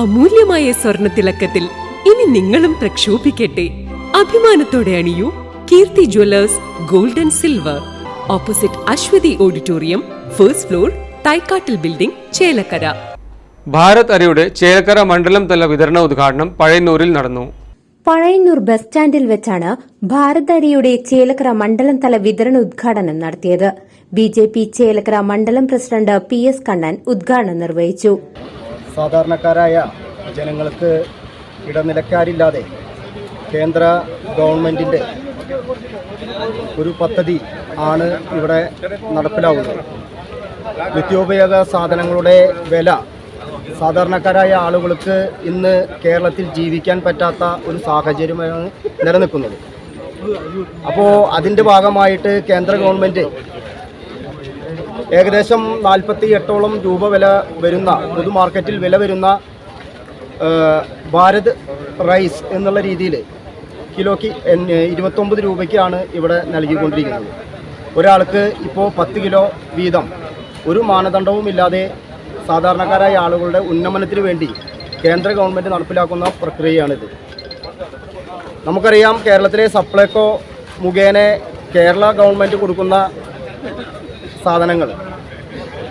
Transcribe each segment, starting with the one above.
അമൂല്യമായ സ്വർണ തിളക്കത്തിൽ ഇനി നിങ്ങളും പ്രക്ഷോഭിക്കട്ടെ. അഭിമാനത്തോടെ അണിയൂ Keerthi jewellers gold and silver. Opposite Aswathi auditorium first floor തൈക്കാട്ടിൽ building Chelakkara. Bharat അരയുടെ ചേലക്കര മണ്ഡലം തല വിതരണ ഉദ്ഘാടനം പഴയന്നൂരിൽ നടന്നു. പഴയന്നൂർ ബസ് സ്റ്റാൻഡിൽ വെച്ചാണ് ഭാരത് അരയുടെ ചേലക്കര മണ്ഡലം തല വിതരണ ഉദ്ഘാടനം നടത്തിയത്. ബി ജെ പി ചേലക്കര മണ്ഡലം പ്രസിഡന്റ് പി എസ് കണ്ണൻ ഉദ്ഘാടനം നിർവഹിച്ചു. സാധാരണക്കാരായ ജനങ്ങൾക്ക് ഇടനിലക്കാരില്ലാതെ കേന്ദ്ര ഗവൺമെന്റിന്റെ ഒരു പദ്ധതി ആണ് ഇവിടെ നടപ്പിലാവുന്നത്. നിത്യോപയോഗ സാധനങ്ങളുടെ വില സാധാരണക്കാരായ ആളുകൾക്ക് ഇന്ന് കേരളത്തിൽ ജീവിക്കാൻ പറ്റാത്ത ഒരു സാഹചര്യമാണ് നിലനിൽക്കുന്നത്. അപ്പോൾ അതിന്റെ ഭാഗമായിട്ട് കേന്ദ്ര ഗവൺമെന്റ് ഏകദേശം നാൽപ്പത്തി എട്ടോളം രൂപ വില വരുന്ന പൊതു മാർക്കറ്റിൽ വില വരുന്ന ഭാരത് റൈസ് എന്നുള്ള രീതിയിൽ കിലോയ്ക്ക് ഇരുപത്തൊമ്പത് രൂപയ്ക്കാണ് ഇവിടെ നൽകിക്കൊണ്ടിരിക്കുന്നത്. ഒരാൾക്ക് ഇപ്പോൾ പത്ത് കിലോ വീതം. ഒരു മാനദണ്ഡവും ഇല്ലാതെ സാധാരണക്കാരായ ആളുകളുടെ ഉന്നമനത്തിന് വേണ്ടി കേന്ദ്ര ഗവൺമെന്റ് നടപ്പിലാക്കുന്ന പ്രക്രിയയാണിത്. നമുക്കറിയാം കേരളത്തിലെ സപ്ലൈകോ മുഖേന കേരള ഗവൺമെന്റ് കൊടുക്കുന്ന സാധനങ്ങൾ.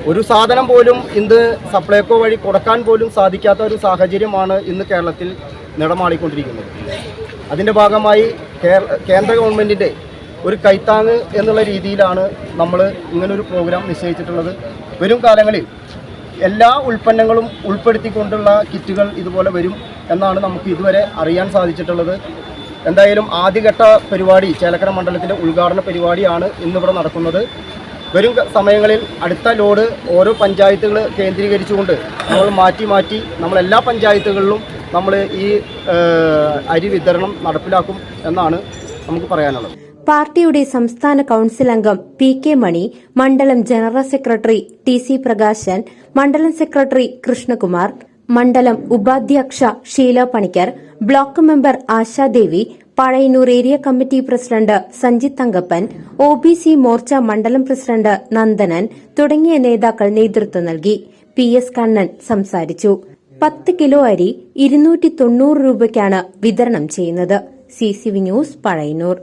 ഒരു സാധനം പോലും ഇന്ന് സപ്ലൈകോ വഴി കൊടുക്കാൻ പോലും സാധിക്കാത്ത ഒരു സാഹചര്യമാണ് ഇന്ന് കേരളത്തിൽ നിടമാളിക്കൊണ്ടിരിക്കുന്നത് അതിന്റെ ഭാഗമായി കേന്ദ്ര ഗവൺമെന്റിന്റെ ഒരു കൈത്താങ് എന്നുള്ള രീതിയിലാണ് നമ്മൾ ഇങ്ങനൊരു പ്രോഗ്രാം നിശ്ചയിച്ചിട്ടുള്ളത്. വരും കാലങ്ങളിൽ എല്ലാ ഉൽപ്പന്നങ്ങളും ഉൾപ്പെടുത്തിക്കൊണ്ടുള്ള കിറ്റുകൾ ഇതുപോലെ വരും എന്നാണ് നമുക്ക് ഇതുവരെ അറിയാൻ സാധിച്ചിട്ടുള്ളത്. എന്തായാലും ആദ്യഘട്ട പരിപാടി ചേലക്കര മണ്ഡലത്തിന്റെ ഉദ്ഘാടന പരിപാടിയാണ് ഇന്നിവിടെ നടക്കുന്നത്. വരും സമയങ്ങളിൽ അടുത്ത ലോഡ് ഓരോ പഞ്ചായത്തുകൾ കേന്ദ്രീകരിച്ചുകൊണ്ട് നമ്മൾ മാറ്റി മാറ്റി നമ്മൾ എല്ലാ പഞ്ചായത്തുകളിലും നമ്മൾ ഈ അരി വിതരണം നടപ്പിലാക്കും എന്നാണ് നമുക്ക് പറയാനുള്ളത്. പാർട്ടിയുടെ സംസ്ഥാന കൌൺസിൽ അംഗം പി കെ മണി മണ്ഡലം general secretary T C Prakashan മണ്ഡലം സെക്രട്ടറി കൃഷ്ണകുമാർ മണ്ഡലം ഉപാധ്യക്ഷ Sheela Panicker block member Ashadevi Pazhayannur area committee president Sanjith Thankappan O B C Morcha മണ്ഡലം പ്രസിഡന്റ് നന്ദനൻ തുടങ്ങിയ നേതാക്കൾ നേതൃത്വം നൽകി. പി എസ് കണ്ണൻ സംസാരിച്ചു. പത്ത് കിലോ അരി ഇരുന്നൂറ്റി തൊണ്ണൂറ് രൂപയ്ക്കാണ് വിതരണം ചെയ്യുന്നത്. C C V news Pazhayannur.